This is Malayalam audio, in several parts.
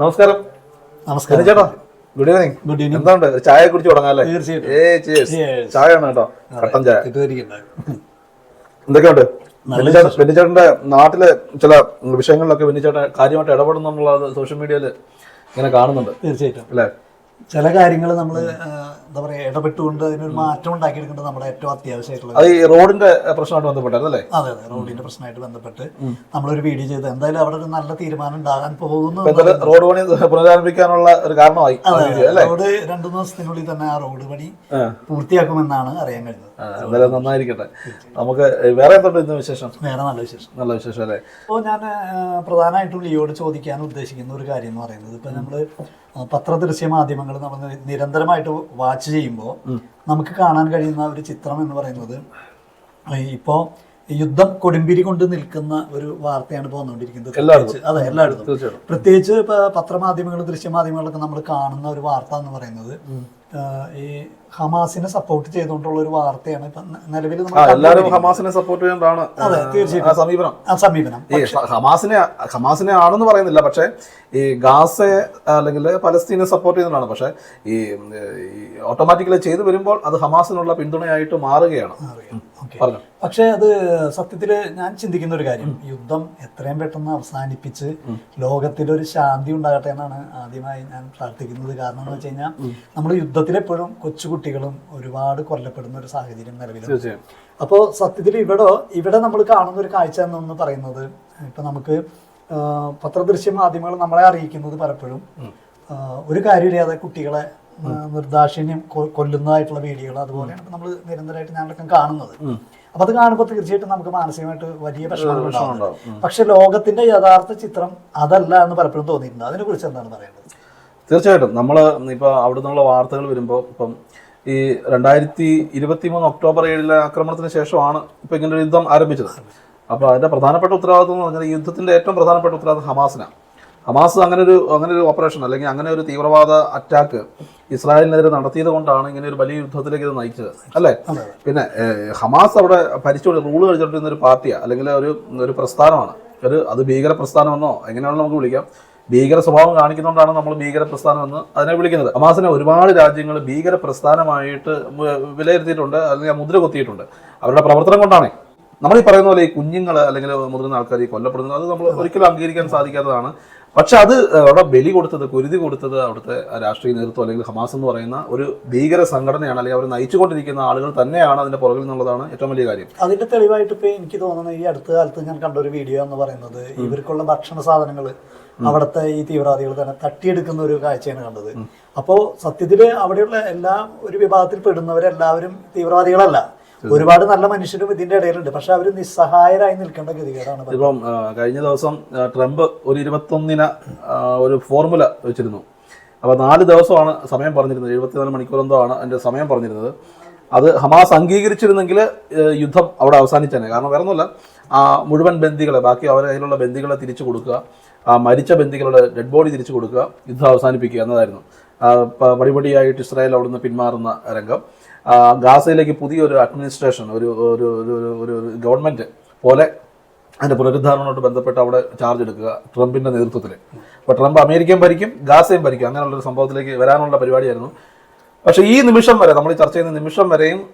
നമസ്കാരം. നമസ്കാരം. ചേട്ടാ ഗുഡ് ഈവനിങ് ഗുഡ് ഈവനിങ് എന്താണ്ട് ചായ കുടിച്ച് തുടങ്ങാല്ലേ തീർച്ചയായിട്ടും. ചായ. Cheers. കേട്ടോ. കട്ടൻ ചായ. എന്തൊക്കെയുണ്ട്? ബെന്നിച്ചേട്ടന്റെ നാട്ടിലെ ചില വിഷയങ്ങളിലൊക്കെ ബെന്നിച്ചേട്ടൻ കാര്യമായിട്ട് ഇടപെടുന്നുള്ളത് സോഷ്യൽ മീഡിയയിൽ ഇങ്ങനെ കാണുന്നുണ്ട്. തീർച്ചയായിട്ടും. അല്ലേ? ചില കാര്യങ്ങൾ നമ്മൾ എന്താ പറയാ ഇടപെട്ടുകൊണ്ട് അതിനൊരു മാറ്റം ഉണ്ടാക്കിയെടുക്കേണ്ടത് നമ്മുടെ ഏറ്റവും അത്യാവശ്യമായിട്ടുള്ള അത് ഈ റോഡിന്റെ പ്രശ്നമായിട്ട് ബന്ധപ്പെട്ടല്ലേ അല്ലേ? അതെ അതെ. റോഡിന്റെ പ്രശ്നമായിട്ട് ബന്ധപ്പെട്ട് നമ്മളൊരു വീഡിയോ ചെയ്ത് എന്തായാലും അവിടെ ഒരു നല്ല തീരുമാനം ഉണ്ടാകാൻ പോകുന്നു റോഡ് പണി പുനരാരംഭിക്കാനുള്ള ഒരു കാരണമായി റോഡ് രണ്ടു ദിവസത്തിനുള്ളിൽ തന്നെ ആ റോഡ് പണി. പൂർത്തിയാക്കുമെന്നാണ് അറിയാൻ കഴിഞ്ഞത്. നന്നായിരിക്കട്ടെ. നമുക്ക് വേറെ എന്തുണ്ട് ഇന്ന് വിശേഷം? വേറെ നല്ല വിശേഷം. നല്ല വിശേഷം അല്ലേ? അപ്പോൾ ഞാൻ പ്രധാനമായിട്ടും ലിയോട് ചോദിക്കാൻ ഉദ്ദേശിക്കുന്ന ഒരു കാര്യം എന്ന് പറയുന്നത് ഇപ്പം നമ്മൾ പത്രദൃശ്യ മാധ്യമങ്ങൾ നമ്മൾ നിരന്തരമായിട്ട് വാച്ച് ചെയ്യുമ്പോൾ നമുക്ക് കാണാൻ കഴിയുന്ന ഒരു ചിത്രം എന്ന് പറയുന്നത് ഇപ്പോൾ യുദ്ധം കൊടുമ്പിരി കൊണ്ട് നിൽക്കുന്ന ഒരു വാർത്തയാണ്. പ്രത്യേകിച്ച്- അതെ എല്ലായിടത്തും. പ്രത്യേകിച്ച് ഇപ്പൊ പത്രമാധ്യമങ്ങൾ ദൃശ്യമാധ്യമങ്ങളൊക്കെ നമ്മൾ കാണുന്ന ഒരു വാർത്ത എന്ന് പറയുന്നത് ഈ ഹമാസിനെ സപ്പോർട്ട് ചെയ്തുകൊണ്ടുള്ള ഒരു വാർത്തയാണ്. ഇപ്പൊ നിലവിൽ എല്ലാവരും ഹമാസിനെ സപ്പോർട്ട് ചെയ്യുന്നതാണ് അതെ, തീർച്ചയായിട്ടും. സമീപനം. സമീപനം. ഹമാസിനെ ഹമാസിനെ ആണെന്ന് പറയുന്നില്ല പക്ഷേ ഈ ഗാസയെ അല്ലെങ്കിൽ പലസ്തീനെ സപ്പോർട്ട് ചെയ്യുന്നതാണ്. പക്ഷേ ഈ ഓട്ടോമാറ്റിക്കലി ചെയ്തു വരുമ്പോൾ അത് ഹമാസിനുള്ള പിന്തുണയായിട്ട് മാറുകയാണ്. പറഞ്ഞു. പക്ഷേ അത് സത്യത്തിൽ ഞാൻ ചിന്തിക്കുന്ന ഒരു കാര്യം. യുദ്ധം എത്രയും പെട്ടെന്ന് അവസാനിപ്പിച്ച് ലോകത്തിലൊരു ശാന്തി ഉണ്ടാകട്ടെ എന്നാണ് ആദ്യമായി ഞാൻ പ്രാർത്ഥിക്കുന്നത്. കാരണം എന്ന് വെച്ച് കഴിഞ്ഞാൽ നമ്മൾ യുദ്ധത്തിൽ എപ്പോഴും കൊച്ചുകുട്ടികളും ഒരുപാട് കൊല്ലപ്പെടുന്ന ഒരു സാഹചര്യം നിലവിലുണ്ട്. അപ്പോ അപ്പോൾ സത്യത്തിൽ ഇവിടെ ഇവിടെ നമ്മൾ കാണുന്ന ഒരു കാഴ്ച എന്നൊന്ന് പറയുന്നത് ഇപ്പം നമുക്ക് പത്രദൃശ്യ മാധ്യമങ്ങൾ നമ്മളെ അറിയിക്കുന്നത് പലപ്പോഴും ഒരു കാര്യമില്ലാതെ കുട്ടികളെ നിർദാക്ഷിണ്യം കൊല്ലുന്നതായിട്ടുള്ള വീഡിയോകൾ അതുപോലെയാണ് നമ്മൾ നിരന്തരമായിട്ട് ഞാനടക്കം കാണുന്നത്. അപ്പൊ അത് കാണുമ്പോൾ തീർച്ചയായിട്ടും നമുക്ക് മാനസികമായിട്ട് വലിയ ഉണ്ടാവും. പക്ഷെ ലോകത്തിന്റെ യഥാർത്ഥ ചിത്രം അതല്ല എന്ന് പലപ്പോഴും തോന്നിയിട്ടുണ്ട്. അതിനെ കുറിച്ച് എന്താണ് പറയുന്നത് തീർച്ചയായിട്ടും. നമ്മൾ ഇപ്പോൾ അവിടെ നിന്നുള്ള വാർത്തകൾ വരുമ്പോൾ ഇപ്പം ഈ രണ്ടായിരത്തി ഇരുപത്തി മൂന്ന് ഒക്ടോബർ ഏഴിലെ ആക്രമണത്തിന് ശേഷമാണ് ഇപ്പം ഇങ്ങനെ ഒരു യുദ്ധം ആരംഭിച്ചത്. അപ്പോൾ അതിന്റെ പ്രധാനപ്പെട്ട ഉത്തരവാദിത്വം എന്ന് പറഞ്ഞാൽ ഈ യുദ്ധത്തിന്റെ ഏറ്റവും പ്രധാനപ്പെട്ട ഉത്തരവാദിത്വം ഹമാസിനാണ് ഹമാസ് അങ്ങനെ ഒരു അങ്ങനെ ഒരു ഓപ്പറേഷൻ അല്ലെങ്കിൽ അങ്ങനെ ഒരു തീവ്രവാദ അറ്റാക്ക് ഇസ്രായേലിനെതിരെ നടത്തിയത് കൊണ്ടാണ് ഇങ്ങനെ ഒരു വലിയ യുദ്ധത്തിലേക്ക് ഇത് നയിച്ചത്. അല്ലേ? പിന്നെ ഹമാസ് അവിടെ ഭരിച്ചുകൊണ്ട് റൂൾ കളിച്ചുകൊണ്ടിരുന്ന ഒരു പാർട്ടിയാണ് അല്ലെങ്കിൽ ഒരു ഒരു പ്രസ്ഥാനമാണ്. ഒരു അത് ഭീകര പ്രസ്ഥാനമെന്നോ എങ്ങനെയാണോ നമുക്ക് വിളിക്കാം. ഭീകര സ്വഭാവം കാണിക്കുന്നതുകൊണ്ടാണ് നമ്മൾ ഭീകര പ്രസ്ഥാനം എന്ന് അതിനെ വിളിക്കുന്നത്. അമാസിനെ ഒരുപാട് രാജ്യങ്ങൾ ഭീകര പ്രസ്ഥാനമായിട്ട് വിലയിരുത്തിയിട്ടുണ്ട് അല്ലെങ്കിൽ മുദ്ര കൊത്തിയിട്ടുണ്ട് അവരുടെ പ്രവർത്തനം കൊണ്ടാണ്. നമ്മൾ ഈ പറയുന്ന പോലെ ഈ കുഞ്ഞുങ്ങൾ അല്ലെങ്കിൽ മുതിർന്ന ആൾക്കാർ ഈ കൊല്ലപ്പെടുന്നത് അത് നമ്മൾ ഒരിക്കലും അംഗീകരിക്കാൻ സാധിക്കാത്തതാണ്. പക്ഷെ അത് അവിടെ ബലി കൊടുത്തത് കുരുതി കൊടുത്തത് അവിടുത്തെ രാഷ്ട്രീയ നേതൃത്വം അല്ലെങ്കിൽ ഹമാസ് എന്ന് പറയുന്ന ഒരു ഭീകര സംഘടനയാണ് അല്ലെങ്കിൽ അവർ നയിച്ചുകൊണ്ടിരിക്കുന്ന ആളുകൾ തന്നെയാണ് അതിന്റെ പുറകിൽ നിന്നുള്ളതാണ് ഏറ്റവും വലിയ കാര്യം. അതിന്റെ തെളിവായിട്ട് ഇപ്പൊ എനിക്ക് തോന്നുന്നത് ഈ അടുത്ത കാലത്ത് ഞാൻ കണ്ട ഒരു വീഡിയോ എന്ന് പറയുന്നത് ഇവർക്കുള്ള ഭക്ഷണ സാധനങ്ങൾ അവിടുത്തെ ഈ തീവ്രവാദികൾ തന്നെ തട്ടിയെടുക്കുന്ന ഒരു കാഴ്ചയാണ് കണ്ടത്. അപ്പോ സത്യത്തിൽ അവിടെയുള്ള എല്ലാ ഒരു വിഭാഗത്തിൽ പെടുന്നവരെല്ലാവരും തീവ്രവാദികളല്ല. ഒരുപാട് നല്ല മനുഷ്യരും ഇതിന്റെ ഇടയിലുണ്ട്. പക്ഷെ അവർ നിസ്സഹായരായി നിൽക്കേണ്ട ഗതികേടാണ്. ഇപ്പം കഴിഞ്ഞ ദിവസം ട്രംപ് ഒരു ഇരുപത്തൊന്നിന് ഒരു ഫോർമുല വെച്ചിരുന്നു. അപ്പോൾ നാല് ദിവസമാണ് സമയം പറഞ്ഞിരുന്നത്. എഴുപത്തിനാല് മണിക്കൂറന്തോ ആണ് അതിന്റെ സമയം പറഞ്ഞിരുന്നത്. അത് ഹമാസ് അംഗീകരിച്ചിരുന്നെങ്കിൽ യുദ്ധം അവിടെ അവസാനിച്ചേനെ. കാരണം വേറെ ഒന്നുമല്ല ആ മുഴുവൻ ബന്ദികളെ ബാക്കി അവരെ കയ്യിലുള്ള ബന്ദികളെ തിരിച്ചു കൊടുക്കുക ആ മരിച്ച ബന്ദികളുടെ ഡെഡ് ബോഡി തിരിച്ചു കൊടുക്കുക യുദ്ധം അവസാനിപ്പിക്കുക എന്നതായിരുന്നു. പടിപടിയായിട്ട് ഇസ്രായേൽ അവിടുന്ന് പിന്മാറുന്ന രംഗം. ഗാസയിലേക്ക് പുതിയൊരു അഡ്മിനിസ്ട്രേഷൻ ഒരു ഒരു ഒരു ഒരു- ഗവൺമെന്റ് പോലെ അതിന്റെ പുനരുദ്ധാരണവുമായിട്ട് ബന്ധപ്പെട്ട് അവിടെ ചാർജ് എടുക്കുക ട്രംപിന്റെ നേതൃത്വത്തിൽ അപ്പോൾ ട്രംപ് അമേരിക്കയും ഭരിക്കും ഗാസയും ഭരിക്കും. അങ്ങനെയുള്ളൊരു സംഭവത്തിലേക്ക് വരാനുള്ള പരിപാടിയായിരുന്നു. പക്ഷേ ഈ നിമിഷം വരെ നമ്മൾ ചർച്ച ചെയ്യുന്ന നിമിഷം വരെയും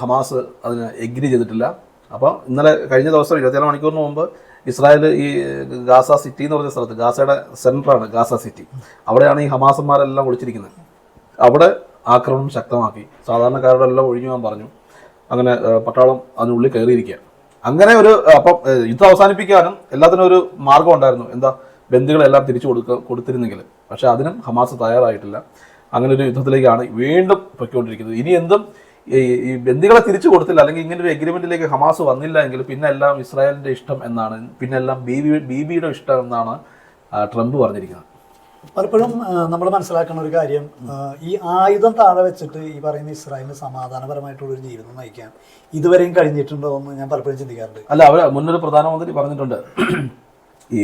ഹമാസ് അതിന് എഗ്രി ചെയ്തിട്ടില്ല. അപ്പോൾ ഇന്നലെ കഴിഞ്ഞ ദിവസം ഇരുപത്തിയേഴ് മണിക്കൂറിന് മുമ്പ് ഇസ്രായേൽ ഈ ഗാസ സിറ്റി എന്ന് പറഞ്ഞ സ്ഥലത്ത് ഗാസയുടെ സെന്ററാണ് ഗാസ സിറ്റി അവിടെയാണ് ഈ ഹമാസന്മാരെല്ലാം ഒളിച്ചിരിക്കുന്നത്. അവിടെ ആക്രമണം ശക്തമാക്കി. സാധാരണക്കാരുടെ എല്ലാം ഒഴിഞ്ഞു പോകാൻ പറഞ്ഞു. അങ്ങനെ പട്ടാളം അതിനുള്ളിൽ കയറിയിരിക്കുക. അങ്ങനെ ഒരു അപ്പം യുദ്ധം അവസാനിപ്പിക്കാനും എല്ലാത്തിനും ഒരു മാർഗം ഉണ്ടായിരുന്നു. എന്താ ബന്ധുക്കളെല്ലാം തിരിച്ചു കൊടുക്ക കൊടുത്തിരുന്നെങ്കിൽ. പക്ഷെ അതിനും ഹമാസ് തയ്യാറായിട്ടില്ല. അങ്ങനെ ഒരു യുദ്ധത്തിലേക്കാണ് വീണ്ടും പൊയ്ക്കൊണ്ടിരിക്കുന്നത്. ഇനി എന്തും ഈ ബന്ധികളെ തിരിച്ചു കൊടുത്തില്ല. അല്ലെങ്കിൽ ഇങ്ങനെ ഒരു എഗ്രിമെന്റിലേക്ക് ഹമാസ് വന്നില്ല എങ്കിൽ പിന്നെ എല്ലാം ഇസ്രായേലിന്റെ ഇഷ്ടം എന്നാണ്. പിന്നെ എല്ലാം ബി ബി ബിയുടെ ഇഷ്ടം എന്നാണ് ട്രംപ് പറഞ്ഞിരിക്കുന്നത്. പലപ്പോഴും നമ്മൾ മനസ്സിലാക്കുന്ന ഒരു കാര്യം ഈ ആയുധം താഴെ വെച്ചിട്ട് ഈ പറയുന്ന ഇസ്രായേലിന് സമാധാനപരമായിട്ടുള്ള ഒരു ജീവിതം നയിക്കാൻ ഇതുവരെയും കഴിഞ്ഞിട്ടുണ്ടോ എന്ന് ഞാൻ പലപ്പോഴും ചിന്തിക്കാറുണ്ട്. അല്ല അവർ മുന്നൊരു പ്രധാനമന്ത്രി പറഞ്ഞിട്ടുണ്ട്. ഈ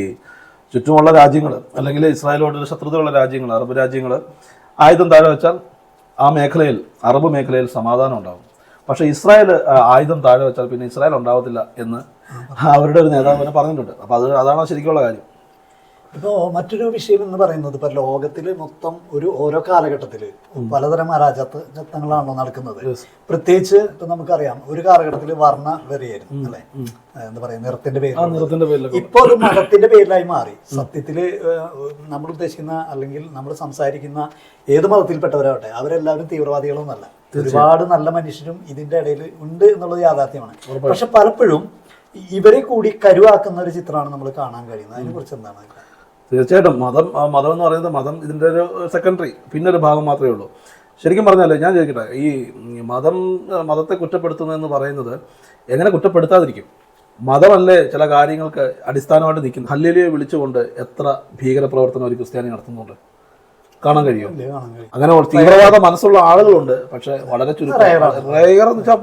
ചുറ്റുമുള്ള രാജ്യങ്ങൾ അല്ലെങ്കിൽ ഇസ്രായേലോട് ശത്രുതയുള്ള രാജ്യങ്ങൾ അറബ് രാജ്യങ്ങൾ ആയുധം താഴെ വെച്ചാൽ ആ മേഖലയിൽ അറബ് മേഖലയിൽ സമാധാനം ഉണ്ടാകും പക്ഷേ ഇസ്രായേൽ ആയുധം താഴെ വെച്ചാൽ പിന്നെ ഇസ്രായേൽ ഉണ്ടാവത്തില്ല എന്ന് അവരുടെ ഒരു നേതാവ് പറഞ്ഞിട്ടുണ്ട്. അപ്പോൾ അത് അതാണ് ശരിക്കുള്ള കാര്യം. ഇപ്പോ മറ്റൊരു വിഷയം എന്ന് പറയുന്നത് ഇപ്പൊ ലോകത്തിൽ മൊത്തം ഒരു ഓരോ കാലഘട്ടത്തിൽ പലതരം അരാജകത്വങ്ങളാണല്ലോ നടക്കുന്നത്. പ്രത്യേകിച്ച് ഇപ്പൊ നമുക്കറിയാം ഒരു കാലഘട്ടത്തിൽ വർണ വരെയായിരുന്നു അല്ലെ? എന്താ പറയാ നിറത്തിന്റെ പേര് ഇപ്പൊ ഒരു മതത്തിന്റെ പേരിലായി മാറി. സത്യത്തിൽ നമ്മൾ ഉദ്ദേശിക്കുന്ന അല്ലെങ്കിൽ നമ്മൾ സംസാരിക്കുന്ന ഏത് മതത്തിൽപ്പെട്ടവരാവട്ടെ അവരെല്ലാവരും തീവ്രവാദികളൊന്നല്ല. ഒരുപാട് നല്ല മനുഷ്യരും ഇതിന്റെ ഇടയിൽ ഉണ്ട് എന്നുള്ളത് യാഥാർത്ഥ്യമാണ്. പക്ഷെ പലപ്പോഴും ഇവരെ കൂടി കരുവാക്കുന്ന ഒരു ചിത്രമാണ് നമ്മൾ കാണാൻ കഴിയുന്നത്. അതിനെ കുറിച്ച് എന്താണ്? തീർച്ചയായിട്ടും മതം മതം എന്ന് പറയുന്നത് മതം ഇതിന്റെ ഒരു സെക്കൻഡറി പിന്നെ ഒരു ഭാഗം മാത്രമേ ഉള്ളൂ. ശരിക്കും പറഞ്ഞാലേ ഞാൻ ചോദിക്കട്ടെ ഈ മതം മതത്തെ മതത്തെ കുറ്റപ്പെടുത്തുന്നതെന്ന് പറയുന്നത് എങ്ങനെ കുറ്റപ്പെടുത്താതിരിക്കും? മതമല്ലേ ചില കാര്യങ്ങൾക്ക് അടിസ്ഥാനമായിട്ട് നിൽക്കുന്നത്? ഹല്ലിലെ വിളിച്ചുകൊണ്ട് എത്ര ഭീകരപ്രവർത്തനം ഒരു ക്രിസ്ത്യാനി നടത്തുന്നുണ്ട്? കാണാൻ കഴിയും? അങ്ങനെ തീവ്രവാദ മനസ്സുള്ള ആളുകളുണ്ട് പക്ഷെ വളരെ ചുരുക്കം എന്ന് വെച്ചാൽ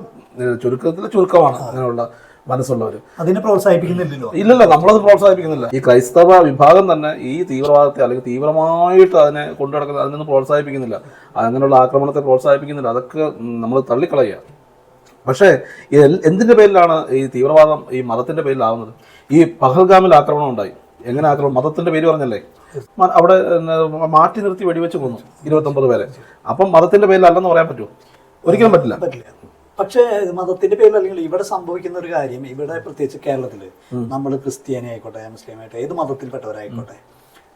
ചുരുക്കത്തിൽ ചുരുക്കമാണ് അങ്ങനെയുള്ള മനസ്സുള്ളവർ. അതിനെ പ്രോത്സാഹിപ്പിക്കുന്നില്ലല്ലോ? ഇല്ലല്ലോ നമ്മളത് പ്രോത്സാഹിപ്പിക്കുന്നില്ല. ഈ ക്രൈസ്തവ വിഭാഗം തന്നെ ഈ തീവ്രവാദത്തെ അല്ലെങ്കിൽ തീവ്രമായിട്ട് അതിനെ കൊണ്ടു നടക്കുന്നത് അതിൽ നിന്ന് പ്രോത്സാഹിപ്പിക്കുന്നില്ല. അങ്ങനെയുള്ള ആക്രമണത്തെ പ്രോത്സാഹിപ്പിക്കുന്നില്ല. അതൊക്കെ നമ്മൾ തള്ളിക്കളയുക. പക്ഷേ എന്തിന്റെ പേരിലാണ് ഈ തീവ്രവാദം ഈ മതത്തിന്റെ പേരിലാവുന്നത്? ഈ പഹൽഗാമിൽ ആക്രമണം ഉണ്ടായി. എങ്ങനെ ആക്രമണം? മതത്തിന്റെ പേര് പറഞ്ഞല്ലേ? അവിടെ മാറ്റി നിർത്തി വെടിവെച്ച് കൊന്നു ഇരുപത്തൊമ്പത് പേരെ. അപ്പം മതത്തിന്റെ പേരിലല്ലെന്ന് പറയാൻ പറ്റുമോ? ഒരിക്കലും പറ്റില്ല. പറ്റില്ല. പക്ഷേ മതത്തിന്റെ പേരിൽ അല്ലെങ്കിൽ ഇവിടെ സംഭവിക്കുന്ന ഒരു കാര്യം ഇവിടെ പ്രത്യേകിച്ച് കേരളത്തിൽ നമ്മൾ ക്രിസ്ത്യാനി ആയിക്കോട്ടെ മുസ്ലിം ആയിട്ടെ ഏത് മതത്തിൽപ്പെട്ടവരായിക്കോട്ടെ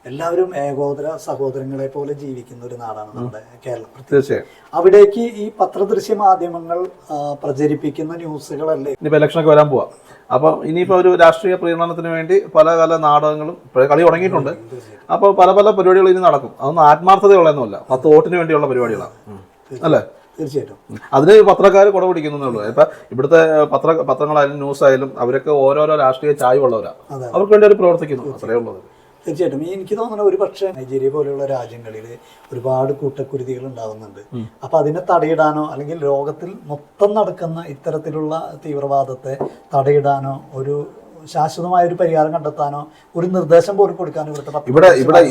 എല്ലാവരും ഏകോദര സഹോദരങ്ങളെ പോലെ ജീവിക്കുന്ന ഒരു നാടാണ് നമ്മുടെ കേരളം. അവിടേക്ക് ഈ പത്രദൃശ്യ മാധ്യമങ്ങൾ പ്രചരിപ്പിക്കുന്ന ന്യൂസുകളല്ലേ? ഇനിയിപ്പോൾ ഇലക്ഷനൊക്കെ വരാൻ പോവാ. അപ്പം ഇനിയിപ്പോൾ ഒരു രാഷ്ട്രീയ പ്രീണനത്തിന് വേണ്ടി പല പല നാടകങ്ങളും കളി തുടങ്ങിയിട്ടുണ്ട്. അപ്പോൾ പല പല പരിപാടികൾ ഇനി നടക്കും. അതൊന്നും ആത്മാർത്ഥതയുള്ളതൊന്നുമല്ല. പത്ത് വോട്ടിന് വേണ്ടിയുള്ള പരിപാടികളാണ്. അല്ലേ? തീർച്ചയായിട്ടും. അതിന് പത്രക്കാർ കുട പിടിക്കുന്നുള്ളൂ ഇപ്പൊ ഇവിടുത്തെ പത്ര പത്രങ്ങളായാലും ന്യൂസ് ആയാലും അവരൊക്കെ ഓരോരോ രാഷ്ട്രീയ ചായ്വുള്ളവരാ. അവർക്ക് വേണ്ടി അവർ പ്രവർത്തിക്കുന്നു അത്രേ ഉള്ളത് തീർച്ചയായിട്ടും. ഈ എനിക്ക് തോന്നുന്നത് ഒരു പക്ഷേ നൈജീരിയ പോലെയുള്ള രാജ്യങ്ങളിൽ ഒരുപാട് കൂട്ടക്കുരുതികൾ ഉണ്ടാകുന്നുണ്ട് അപ്പൊ അതിനെ തടയിടാനോ അല്ലെങ്കിൽ ലോകത്തിൽ മൊത്തം നടക്കുന്ന ഇത്തരത്തിലുള്ള തീവ്രവാദത്തെ തടയിടാനോ ഒരു ശാശ്വതമായ ഒരു പരിഹാരം കണ്ടെത്താനോ ഒരു നിർദ്ദേശം പോലും കൊടുക്കാനോ ഇവിടുത്തെ ഇവിടെ ഇവിടെ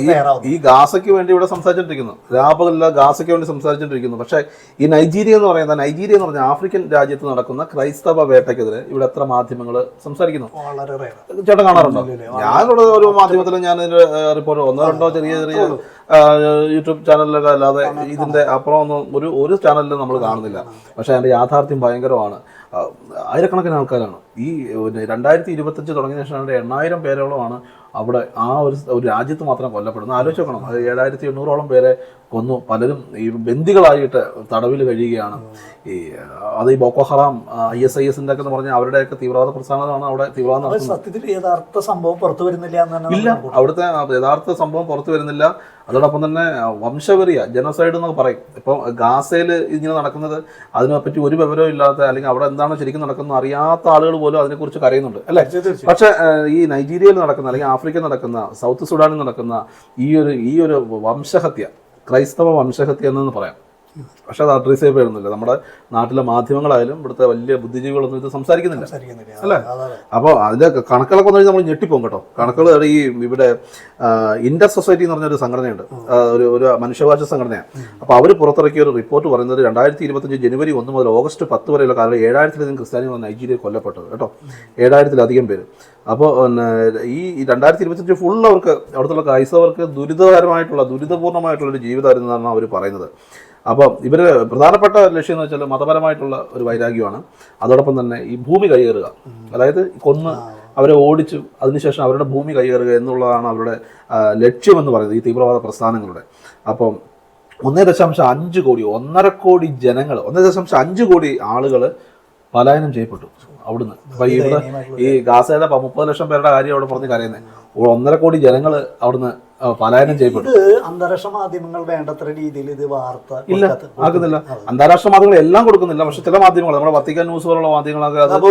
ഈ ഗാസയ്ക്ക് വേണ്ടി ഇവിടെ സംസാരിച്ചുകൊണ്ടിരിക്കുന്നു രാപകല്ല ഗാസയ്ക്ക് വേണ്ടി സംസാരിച്ചുകൊണ്ടിരിക്കുന്നു പക്ഷേ ഈ നൈജീരിയ എന്ന് പറയുന്ന നൈജീരിയ എന്ന് പറഞ്ഞ ആഫ്രിക്കൻ രാജ്യത്ത് നടക്കുന്ന ക്രൈസ്തവ വേട്ടയ്ക്കെതിരെ ഇവിടെ എത്ര മാധ്യമങ്ങൾ സംസാരിക്കുന്നു? ചേട്ടൻ കാണാറുണ്ടോ? ഞാനിവിടെ ഒരു മാധ്യമത്തിൽ ഞാൻ റിപ്പോർട്ട് ഒന്നോ രണ്ടോ ചെറിയ ചെറിയ യൂട്യൂബ് ചാനലിലൊക്കെ അല്ലാതെ ഇതിന്റെ അപ്പുറം ഒന്നും ഒരു ഒരു ചാനലിലും നമ്മൾ കാണുന്നില്ല. പക്ഷെ അതിന്റെ യാഥാർത്ഥ്യം ഭയങ്കരമാണ്. ആയിരക്കണക്കിന് ആൾക്കാരാണ്. ഈ രണ്ടായിരത്തി ഇരുപത്തഞ്ച് തുടങ്ങിയ ശേഷം എണ്ണായിരം പേരോളമാണ് അവിടെ ആ ഒരു രാജ്യത്ത് മാത്രം കൊല്ലപ്പെടുന്നത്. ആലോചിച്ച് നോക്കണം. ഏഴായിരത്തി എണ്ണൂറോളം പേരെ കൊന്നു. പലരും ഈ ബന്ദികളായിട്ട് തടവിൽ കഴിയുകയാണ്. ഈ അത് ഈ Boko Haram I S I എസിന്റെ ഒക്കെ പറഞ്ഞാൽ അവരുടെയൊക്കെ തീവ്രവാദ പ്രസ്ഥാനമാണ് അവിടെ തീവ്രവാദം സത്യത്തിൽ യഥാർത്ഥ സംഭവം പുറത്തു വരുന്നില്ല ഇല്ല അവിടുത്തെ യഥാർത്ഥ സംഭവം പുറത്തു വരുന്നില്ല. അതോടൊപ്പം തന്നെ വംശവെറിയ ജനസൈഡ് എന്നൊക്കെ പറയും. ഇപ്പൊ ഗാസയിൽ ഇങ്ങനെ നടക്കുന്നത് അതിനെപ്പറ്റി ഒരു വിവരവും ഇല്ലാത്ത അല്ലെങ്കിൽ അവിടെ എന്താണ് ശരിക്കും നടക്കുന്നത് അറിയാത്ത ആളുകൾ പോലും അതിനെക്കുറിച്ച് കരയുന്നുണ്ട് അല്ലേ? പക്ഷെ പക്ഷേ ഈ നൈജീരിയയിൽ നടക്കുന്ന അല്ലെങ്കിൽ ആഫ്രിക്കയിൽ നടക്കുന്ന സൗത്ത് സുഡാനിൽ നടക്കുന്ന ഈ ഒരു ഈ ഒരു വംശഹത്യ ക്രൈസ്തവ വംശഹത്യ എന്ന് പറയാം. പക്ഷെ അത് അഡ്രസ് ചെയ്യപ്പെടുന്നില്ല നമ്മുടെ നാട്ടിലെ മാധ്യമങ്ങളായാലും ഇവിടുത്തെ വലിയ ബുദ്ധിജീവികളൊന്നും ഇത് സംസാരിക്കുന്നില്ല. അല്ലെ? അപ്പോൾ അതിന്റെ കണക്കുകളൊക്കെ വന്നു കഴിഞ്ഞാൽ നമ്മൾ ഞെട്ടിപ്പോകും കേട്ടോ. കണക്കുകൾ ഈ ഇവിടെ ഇന്റർ സൊസൈറ്റി എന്ന് പറഞ്ഞൊരു സംഘടനയുണ്ട്. ഒരു ഒരു മനുഷ്യാവകാശ സംഘടനയാണ്. അപ്പോൾ അവർ പുറത്തിറക്കിയ ഒരു റിപ്പോർട്ട് പറയുന്നത് രണ്ടായിരത്തി ഇരുപത്തഞ്ച് ജനുവരി ഒന്ന് മുതൽ ഓഗസ്റ്റ് പത്ത് വരെയുള്ള കാലം ഏഴായിരത്തിലധികം ക്രിസ്ത്യാനികൾ നൈജീരിയ കൊല്ലപ്പെട്ടത് കേട്ടോ. ഏഴായിരത്തിലധികം പേര്. അപ്പോൾ ഈ രണ്ടായിരത്തി ഇരുപത്തഞ്ച് ഫുൾ അവർക്ക് അവിടുത്തെ ക്രൈസ്തവർക്ക് ദുരിതകരമായിട്ടുള്ള ദുരിതപൂർണമായിട്ടുള്ള ഒരു ജീവിതമായിരുന്നു എന്നാണ് അവർ പറയുന്നത്. അപ്പോൾ ഇവർ പ്രധാനപ്പെട്ട ലക്ഷ്യം എന്ന് വെച്ചാൽ മതപരമായിട്ടുള്ള ഒരു വൈരാഗ്യമാണ്. അതോടൊപ്പം തന്നെ ഈ ഭൂമി കൈയേറുക. അതായത് കൊന്ന് അവരെ ഓടിച്ചു അതിനുശേഷം അവരുടെ ഭൂമി കൈയേറുക എന്നുള്ളതാണ് അവരുടെ ലക്ഷ്യമെന്ന് പറയുന്നത് ഈ തീവ്രവാദ പ്രസ്ഥാനങ്ങളുടെ. അപ്പം ഒന്നേ ദശാംശം അഞ്ച് കോടി ഒന്നര കോടി ജനങ്ങൾ ഒന്നേ ദശാംശം അഞ്ച് കോടി ആളുകൾ പലായനം ചെയ്യപ്പെട്ടു അവിടുന്ന്. അപ്പൊ ഇവിടെ ഈ ഗാസയിലെ പ- മുപ്പത് ലക്ഷം പേരുടെ കാര്യം അവിടെ പറഞ്ഞ് കരയുന്നത് ഒന്നര കോടി ജനങ്ങൾ അവിടുന്ന് പലായനം ചെയ്യപ്പെട്ടു. ഇത് അന്താരാഷ്ട്ര മാധ്യമങ്ങൾ വേണ്ടത്ര രീതിയിൽ ഇത് വാർത്ത ഇല്ല ആക്കുന്നില്ല. അന്താരാഷ്ട്ര മാധ്യമങ്ങൾ എല്ലാം കൊടുക്കുന്നില്ല. പക്ഷെ ചില മാധ്യമങ്ങൾ നമ്മുടെ വത്തിക്കാൻ ന്യൂസ് പോലുള്ള മാധ്യമങ്ങളൊക്കെ അത്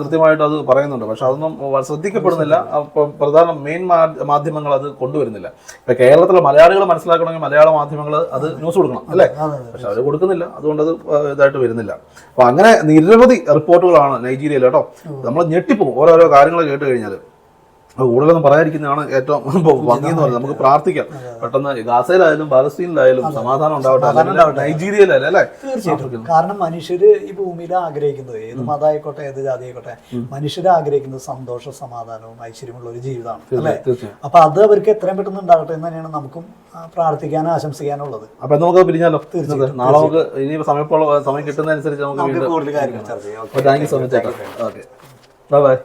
കൃത്യമായിട്ട് അത് പറയുന്നുണ്ട്. പക്ഷെ അതൊന്നും ശ്രദ്ധിക്കപ്പെടുന്നില്ല. പ്രധാന മെയിൻ മാധ്യമങ്ങൾ അത് കൊണ്ടുവരുന്നില്ല. ഇപ്പൊ കേരളത്തിലെ മലയാളികൾ മനസ്സിലാക്കണമെങ്കിൽ മലയാള മാധ്യമങ്ങൾ അത് ന്യൂസ് കൊടുക്കണം അല്ലേ? പക്ഷെ അവർ കൊടുക്കുന്നില്ല. അതുകൊണ്ട് അത് ഇതായിട്ട് വരുന്നില്ല. അപ്പൊ അങ്ങനെ നിരവധി റിപ്പോർട്ടുകളാണ് നൈജീരിയയിൽ കേട്ടോ. നമ്മൾ ഞെട്ടിപ്പോകും. ഓരോരോ കാര്യങ്ങൾ കേട്ട് കഴിഞ്ഞാൽ കൂടുതലൊന്നും പറയാതിരിക്കുന്നതാണ് ഏറ്റവും ഭംഗി എന്ന് പറയുന്നത്. നമുക്ക് പ്രാർത്ഥിക്കാം. പെട്ടെന്ന് ഗാസയിലായാലും പാലസ്തീനിലായാലും സമാധാനം ഉണ്ടാവട്ടെ. നൈജീരിയയിലായാലും അല്ലേ? തീർച്ചയായിട്ടും. കാരണം മനുഷ്യര് ഈ ഭൂമിയിൽ ആഗ്രഹിക്കുന്നത് ഏത് മതമായിക്കോട്ടെ ഏത് ജാതി ആയിക്കോട്ടെ മനുഷ്യര് ആഗ്രഹിക്കുന്നത് സന്തോഷ സമാധാനവും ഐശ്വര്യമുള്ള ഒരു ജീവിതമാണ്. അല്ലേ? അപ്പൊ അത് അവർക്ക് എത്രയും പെട്ടെന്ന് ഉണ്ടാകട്ടെ എന്ന് തന്നെയാണ് നമുക്കും പ്രാർത്ഥിക്കാനും ആശംസിക്കാനുള്ളത്. അപ്പൊ നമുക്ക് പിരിഞ്ഞാലോ? തീർച്ചയായിട്ടും നാളെ നമുക്ക് ഇനി സമയം സമയം കിട്ടുന്നതനുസരിച്ച് അനുസരിച്ച് നമുക്ക് കൂടുതൽ കാര്യങ്ങൾ ചർച്ച ചെയ്യാം. Thank you so much bye bye